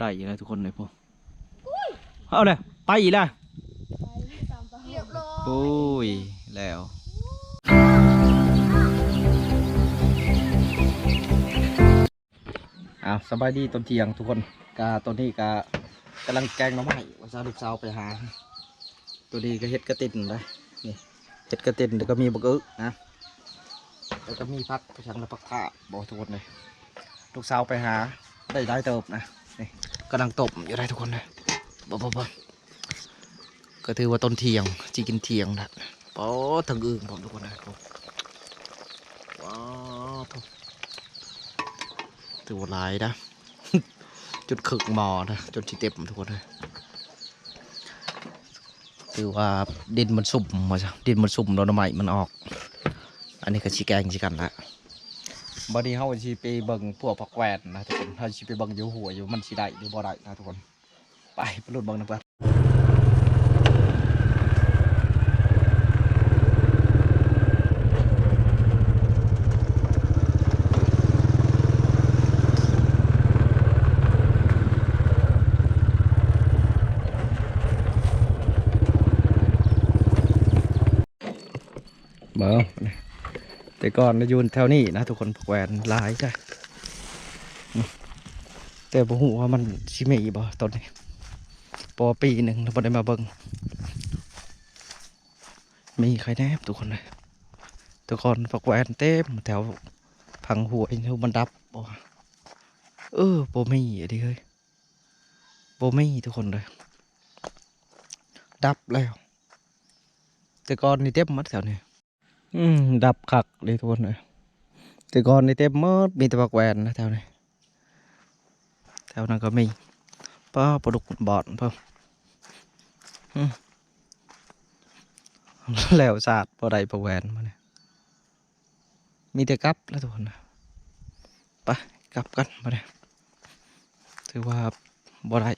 ได้อีกแล้วทุกคนเลยพวกเอาเลยไปอีกแล้วเรียบร้อยโอ้ยแล้วอ้าวสบายดีตอนเที่ยงทุกคนกาตอนนี้กากำลังแกงน้ำไม้ว่าจะลูกสาวไปหา ตัวนี้ก็เห็ดกระตินเลยนี่เห็ดกระตินแล้วก็มีบักอึนะแล้วก็มีพักประชังและพักผ้าบอกทุกคนเลยลูกสาวไปหาได้ได้เติบนะ นี่กำลังตบอยู่ได้ทุกคนเลยบ่บ่บ่ก็ถือว่าต้นเทียงจีกินเทียงนะโอ้ถึงอึ่งผมทุกคนเลยผมว้าวถือว่าหลายนะจุดขึกหมอนะจนที่เต็มทุกคนเลยถือว่าดินมันสุ่มมาจ้ะดินมันสุ่มโดนไม้มันออก อันนี้ก็ชีแกงชีกันละ บัดนี้เฮาชีไปเบิ่งพวกผักแหวนนะทุกคนเฮาชีไปเบิ่งอยู่หัวอยู่มันชีได้หรือบ่ได้นะทุกคน ไปไปลุ้นเบิ่งนะเพื่อนเบิ่ง แต่ก่อนอยูนแถวนี้นะทุกคนผักแหวนลายจ้ะแต่บ่ฮู้ว่ามันสิมีบ่ต้นนี้ปอปีหนึ่งเราบ่ได้มาเบิงมีใครแนบทุกคนเลยทุกคนฝักแหวนเต็มแถวพังหัวไอ้ทุมันดับบ่เออโบมีอะดิเฮ้ยโบมีทุกคนเลย ดับแล้ว แต่ก่อนนี่เต็มมัดแถวนี้ อืมดับคักเลยทุกคนเลยแต่ก่อนนี่เต็มมดมีแต่ฝักแหวนนะแถวนี้แถวนั้นก็มีป้าปลาดุกบอดเพิ่มแล้วสาดปลาไดปลาแหวนมาเนี่ยมีแต่กลับแล้วทุกคนนะไปกลับกันมาเนี่ยถือว่าบ่ได้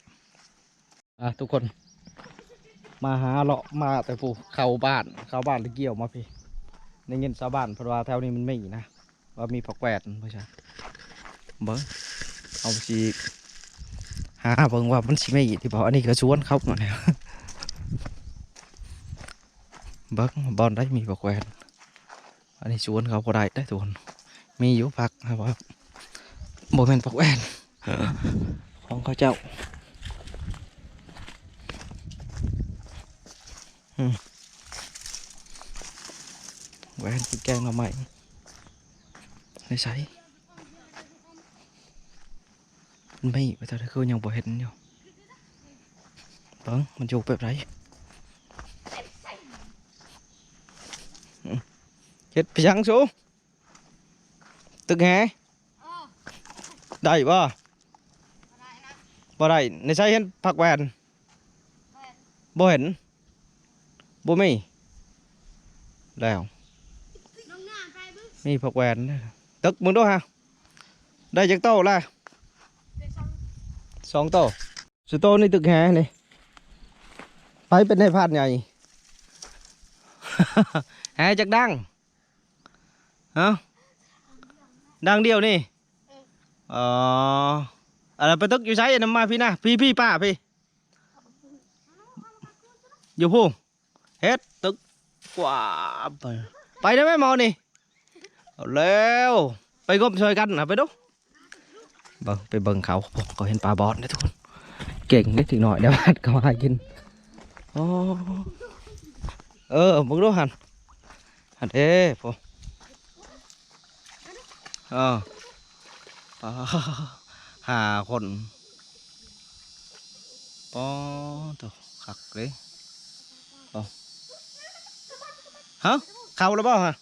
อะทุกคน มาหาเลาะมาแต่ผู้เข้าบ้านเข้าบ้านตะเกี่ยวมาพี่ ในเงินชาวบ้านเพราะว่าแถวนี้มันไม่ีนะว่ามีผักแหวนไม่ใช่เบิ้งเอาไปสิหาเบิ่งว่ามันสิไม่ที่บอกอันนี้ก็ชวนเขาหน่อยนะเบิ่งบอลได้มีบอกแหวนอันนี้ชวนเขาก็ได้ได้ทุนมีอยู่พักครับว่าโมเมนต์ปักแหวนของเขาเจ้าอื มแหวนที่แกงเราใหม่ไม่ใช่มันไม่ไปแต่คือยังบ่เห็นอยู่เบิ้ง มันอยู่แบบไรอืมเฮ็ดไปยังสูตึกแหได้บ่บ่ได้ในใช้เห็นผักแวนบ่เห็นบ่มีแล้วนตึกมึงดูฮะได้จักโต้ละสองโตสุโตนี่ตึกแหนี่ไปเป็นในพัดใหญ่แหจักดังฮะดังเดียวนี่อ๋ออะไรไปตึกอยู่ใช้น้ำมาพี่นะพี่พี่ป้าพี่อยู่พุ่งเฮ็ดตึกกว่าไปไปได้ไหมมอนี่ เอาแล้วไปงมช่วยกันนะไปดูเบิ่งไปเบิ่งเขาผมก็เห็นปลาบอสนะทุกคน เก่งนิดหน่อยเดี๋ยวมันก็มาให้กินอเออมึงดูหันหันเอ้ผมเออปลาหาคนปอตัวขักเลยปอฮะเข้าแล้วบ่ฮะ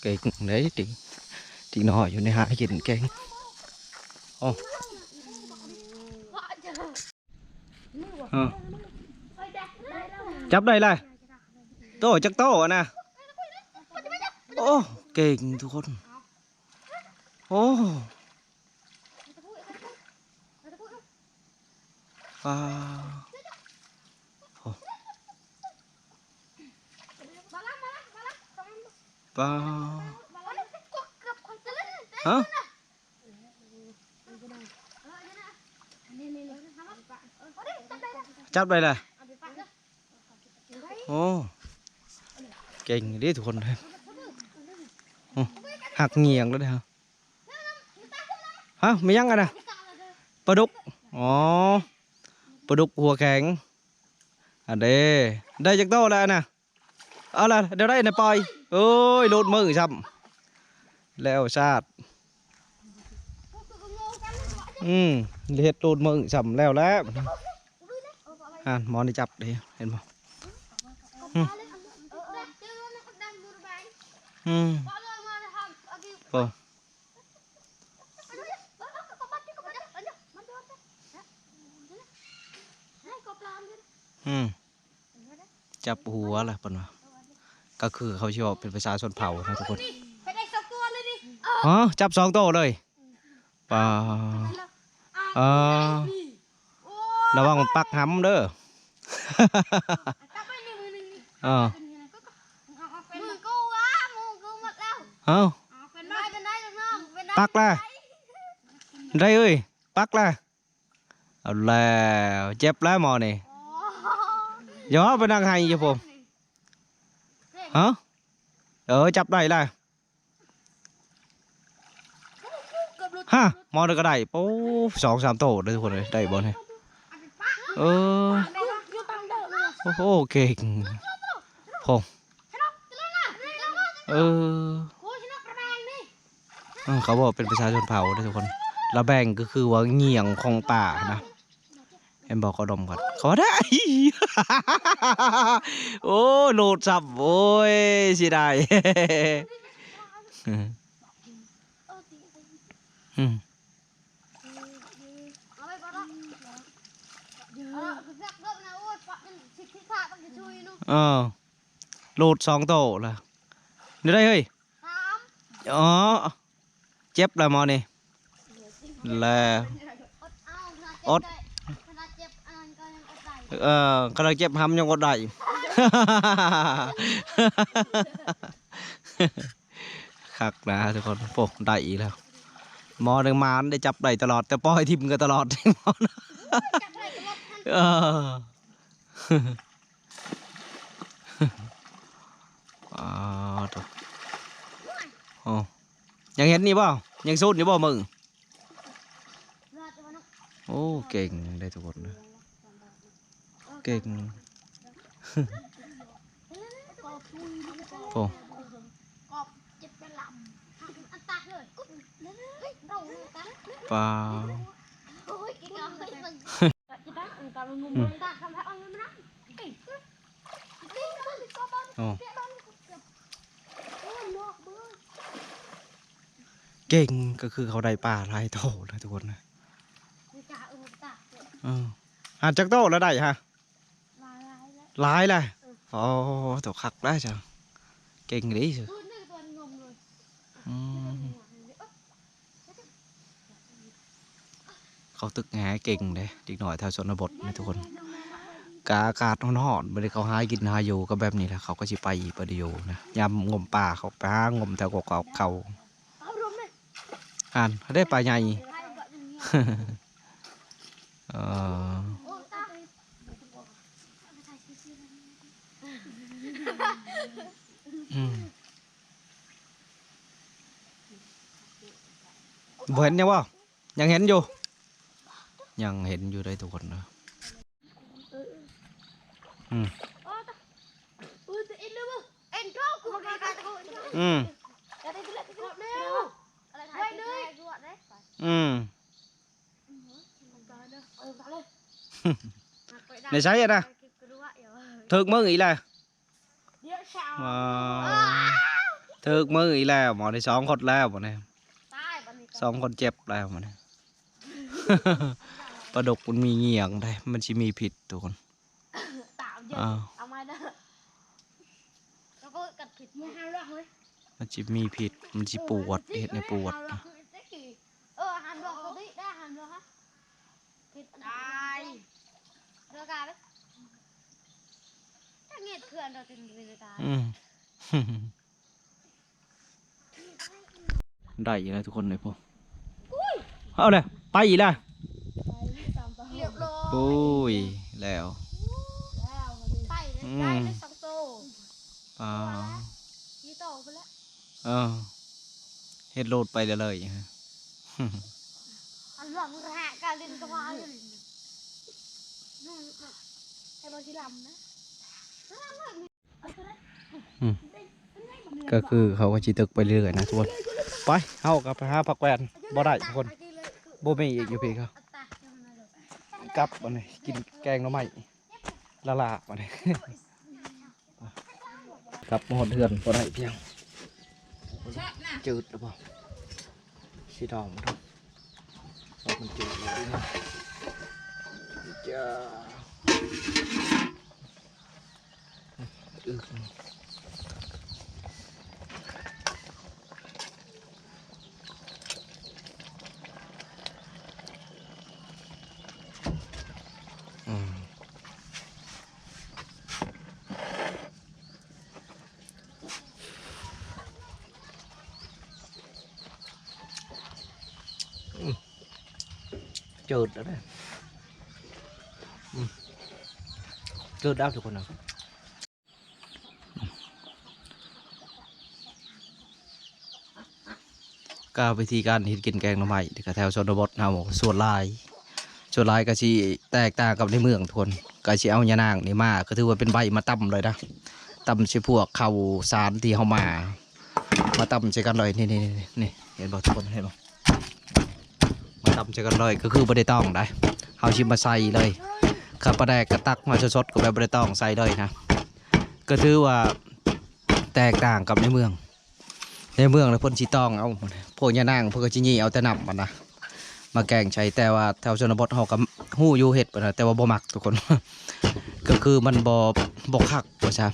เก่ง đấy chị chị nói อยู่ในหากินเก่งเออจับได้เลยโตจักโตอะนะโอ้เก่งทุกคน โอ้ว้าวโอ้ ว้าฮะจับได้เลยโอ้ เก่งดิทุกคนเลยหักเหงียงแล้วเนี่ยฮะไม่ยั้งกันนะปลาดุก อ๋อ ปลาดุกหัวแข็งอันเด้ได้จากโตแล้วนะเอาละเดี๋ยวได้นะปอย โอ้ยโลดมือช้ำแล้วชาติอืมเฮ็ดโลดมือช้ำแล้วแล้วอ่านมอนี่จับดิเห็นบ่อืมโอ้อืมจับหัวล่ะปนว่า ก็คือเขาชอบเป็นประชาชนเผ่านะทุกคนอ๋อจับสองโตวเลยป่าอ่าระวังมันปักห้ำเด้ออ่ามือกูวะมือกูหมดแล้วเอ้าเป็นได้เป็นได้น้องเป็นได้ปักล่ะได้เอ้ยปักล่ะเอาแล้วเจ็บแล้วหมอนี่ย้อไปนั่งให้อยู่ผม ฮะเออจับได้ล่ะฮะมอนี่ก็ได้โอ้สองสามโตเลยทุกคนเลยได้บอลเลยเออโอ้โหเก่งเออเขาบอกเป็นประชาชนเผ่านะทุกคนแล้วแบงก็คือว่าเหงี่ยงของป่านะ เห็นบอกเขาดมก่อนเขาได้ โอ้โหลดสับโอ้ยสิได้อืมเออโหลดสองโตละเดี๋ยวได้เฮ้ยอ๋อ เจ็บแล้วหมอนี่แล้วอด เออกำลังเจ็บหำยังกดได้คักนะทุกคนโอ้ได้อีกแล้ว มอหนึ่งมาได้จับได้ตลอด แต่ปล่อยทิมกันตลอดหมอนะเอออ้าวตัวโอ้ยังเห็นนี่เปล่ายังสู้อยู่เปล่ามึงโอ้เก่งได้ทุกคนเลย เก่งโอ้เจ็บเป็นลำอันตักเลยเฮ้ยเราตักเปล่าโอ้ยกินกันเลยมันจะตักอันตักมันงงตักทำให้เอาเงินมานะเฮ้ยนี่ก็มีก็บ้านโอ้เปี้ยบ้านโอ้ยนอกเบ้อเก่งก็คือเขาได้ป่าหลายโตเลยทุกคนนะไม่กล้าเออตักเออหาจากโตแล้วได้ฮะลาย ลายแล้วหลายเลยโอ้ตัวคักได้จ้ะเก่งดีสิตัวนึงตัวงงเขาตึกแหเก่งเลยดีหน่อยแถวชนบทนะทุกคนกาอากาศร้อนๆไม่ได้เขาหากินหาอยู่ก็แบบนี้แหละเขาก็สิไปประเดียวนะยามงมป่าเขาไปหางมแถวเก่าเขาเอารวมเลยอ่าได้ปลาใหญ่เออ โอ้ตักอืมบ่เห็นยังบ่ยังเห็นอยู่ยังเห็นอ มั้งเอ็นก็กูมาการกูอืมอะไรกันเลยเร็วอะไรถ่ายเลยรวดเลยอืมเออเลยในใช้อะนะถึกมืออีแล้วเดี๋ยวเช้าว้าวถึกมืออีแล้วหมอได้สองคนแล้วหมดเนี่ยตายบันนี้สองคนเจ็บแล้วหมดเนี่ยปลาดุกมันมีเหงียงได้มันสิมีผิดทุกคนตามเยอะอ้าวเอามาเด้อแล้วก็กัดผิดมือห้าเรื่องเลยมันสิมีผิดมันสิปวดเห็ดในปวดนะเออหันดอกตัวนี้ได้หันดอกฮะผิดได้เดือกาเลย ได้อีกแล้วทุกคนเลยพวกเอาเลยไปอีกแล้วเรียบร้อยโอ้ยแล้วแล้วมันไปเลยอืมได้เลยสองโตอ๋อยี่โตไปแล้วเออเฮ็ดโลดไปเลยเลยฮะอันหลังแหกการเล่นกระเพาะอยู่นู่นไอ้บอลที่ลำนะ ก็คือเขาก็จิตึกไปเรื่อยๆนะทุกคน ไปเฮากับไปหาผักแวนบ่ได้ทุกคนบ่มีอีกอยู่พี่เขากลับมาเลยกินแกงหน่อไม้ละลามาเลยกลับมาหดเถื่อนบ่ได้เพียงจืดหรือเปล่าสีดองมันต้องเอามันจืดอยู่ดีนะจ้า อึกอืมอืมจืดแล้วเนี่ยอืมจืดได้ทุ ก็วิธีการเฮ็ดกินแกงหน่อไม้กระแถวชนบทเฮาส่วนลายส่วนลายก็สิแตกต่างกับในเมืองทุนก็สิเอายานางนี่มาก็ถือว่าเป็นใบมาตำเลยนะตำใส่พวกข้าวสารที่เฮามามาตำใส่กันเลยนี่นี่นี่เห็นบ่ทุกคนเห็นบ่มาตำใส่กันเลยก็คือบ่ได้ต้องได้เฮาสิมาใส่เลยข้าวปลาแดกกระตักมาสดๆก็แบบบ่ได้ต้องใส่เลยนะก็ถือว่าแตกต่างกับในเมือง ในเมืองแล้วพ่นสิต้องเอาพวกยานางพิ่นก็สิยี่เอาแต่นำมันนะมาแกงใช้แต่ว่าแถวชนบทเฮาก็ฮู้ยูเฮ็ดนะแต่ว่าบ่มักทุกคน ก็คือมันบ่บ่คักว่าซะ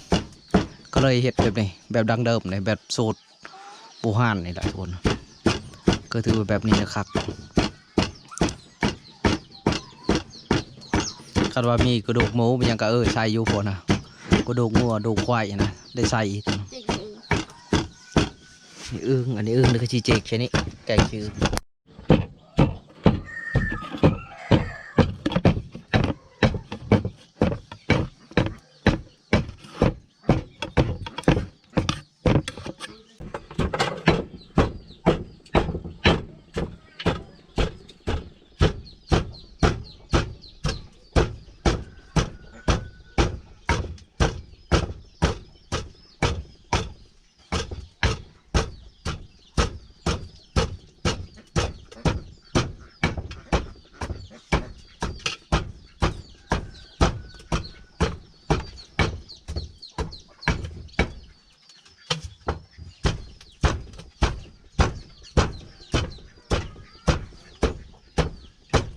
ก็เลยเฮ็ดแบบนี้แบบดังเดิมนี่แบบสูตรปูห่านนี่แหละทุกคนก็ถือแบบนี้นะครับคันว่ามีกระดูกหมูมันยังก็เออใส่อยู่พอนะกระดูกงัวกระดูกควายนะได้ใส่อีก อึ้งอันนี้อึ้งนี่คือชีเจกใช่นี่แกงชื่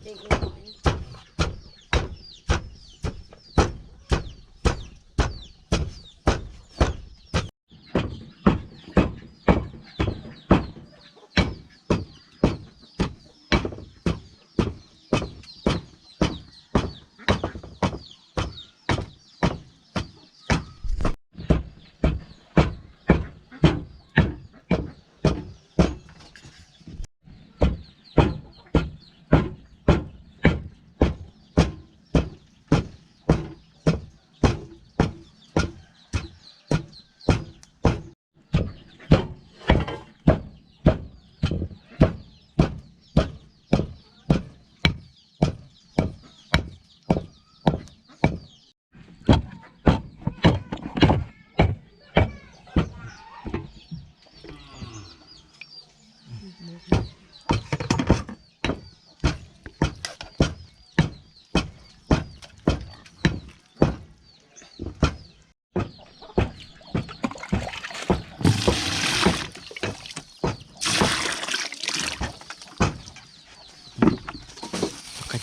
อข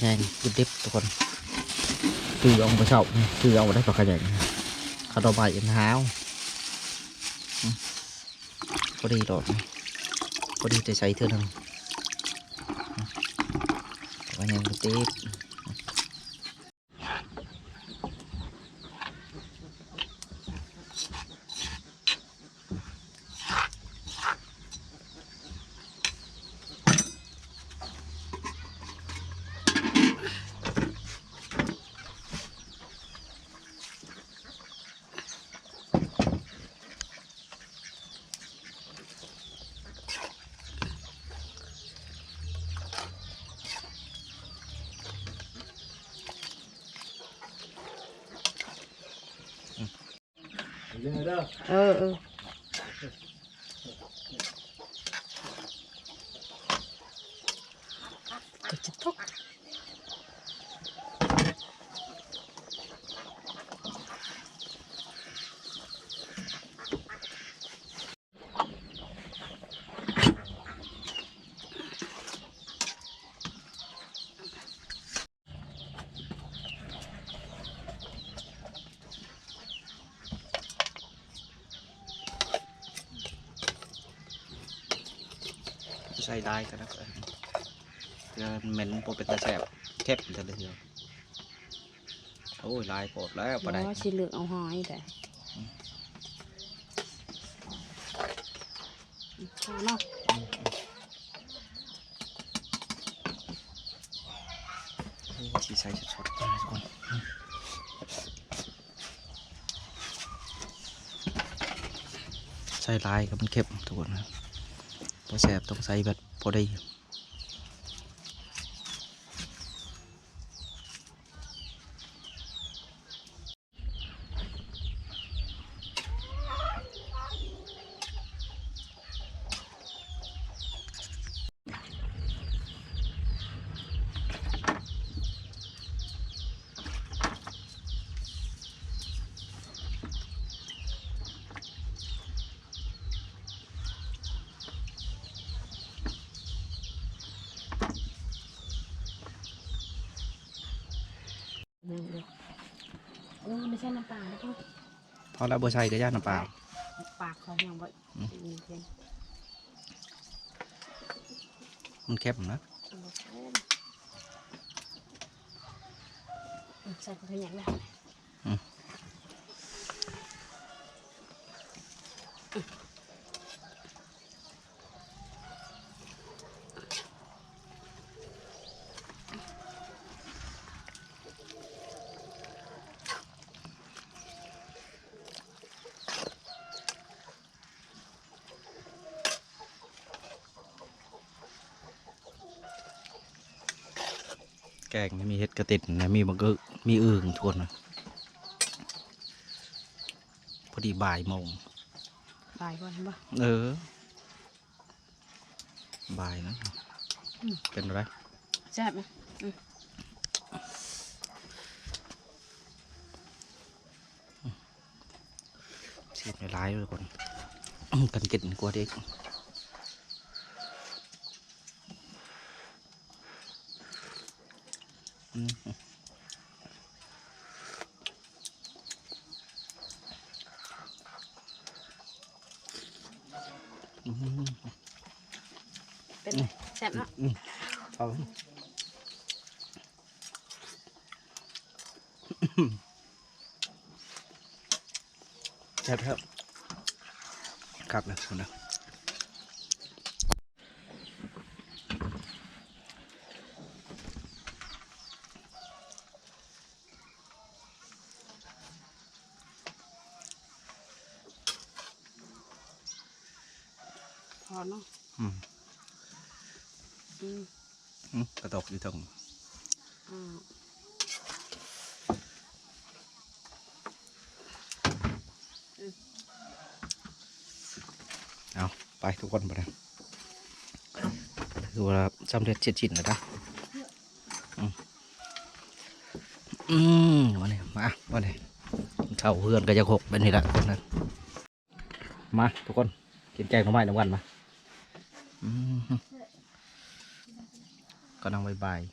ยงกินดิบทุกคนคือเอาไปเช่าคือเอาได้ปลาขยงขนมใบายอินฮาวพอดีโดดพอดีจะใช้เท่านึงปลาขยงกินดิบ เออเออ ใส่ได้ก็ได้ก็เพื่อเหม็นโปเป็นตาแสบแคบจะเลยเดียวโอ้ยลายโปดแล้วปะได้บ่สิเลือกเอาหอยแต่พอเนาะชีใส่สดๆนะทุกคนใส่ลายกับมันเข้มทุกคนนะ พอแสบต้องใส่แบบพอได้ หนึ่งเดียวเออไม่ใช่น้ำปลาแล้วก็พอแล้วบัวใส่ก็ย่างน้ำปลาปากเขายังบ่อืมมีเพียงมันเข้มนะเอาบ่เข้มอืมใส่กระเทียมแล้ว กงนี่มีเห็ดกระติดนะมีบังเกอร์มีอึ่งทวนนะพอดีบ่ายโมงปลายก่อนบ่เออบ่ายนะอืมเป็นไรแซ่บไหมเสียบในร้ายเลยคนกันกินกลัวเด็กอืม อืม เป็นไงแซ่บเนาะเอาแซ่บครับครับนะคุณนะ อเนาะอืมอืมอืมกระตกอยู่ตรงอ่าเอาไปทุกคนไปนะดูว่าสำเร็จเจ็ดชิ้นแล้วนะอืมอืมวันนี้มาวันนี้เข้าเพื่อนก็จะหกเป็นนี่แหละคนนั้นมาทุกคนกินแกงหน่อไม้น้ำกันมาอืม ก็นั่งบายๆ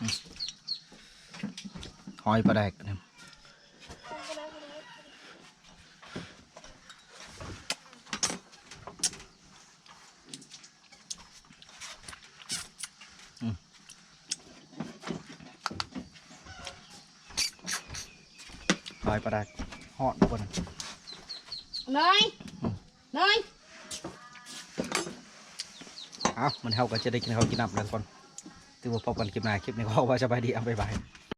อืมหอยปลาแดกเนี่ยลอยปลาได้หอดทุกคนนะเนยเนยเอามันเท่ากันจะได้กินข้าวกินน้ำแล้วทุกคนถือว่าพบกันคลิปหน้าคลิปนี้ก็ว่าสบายดีเอาบ๊ายบาย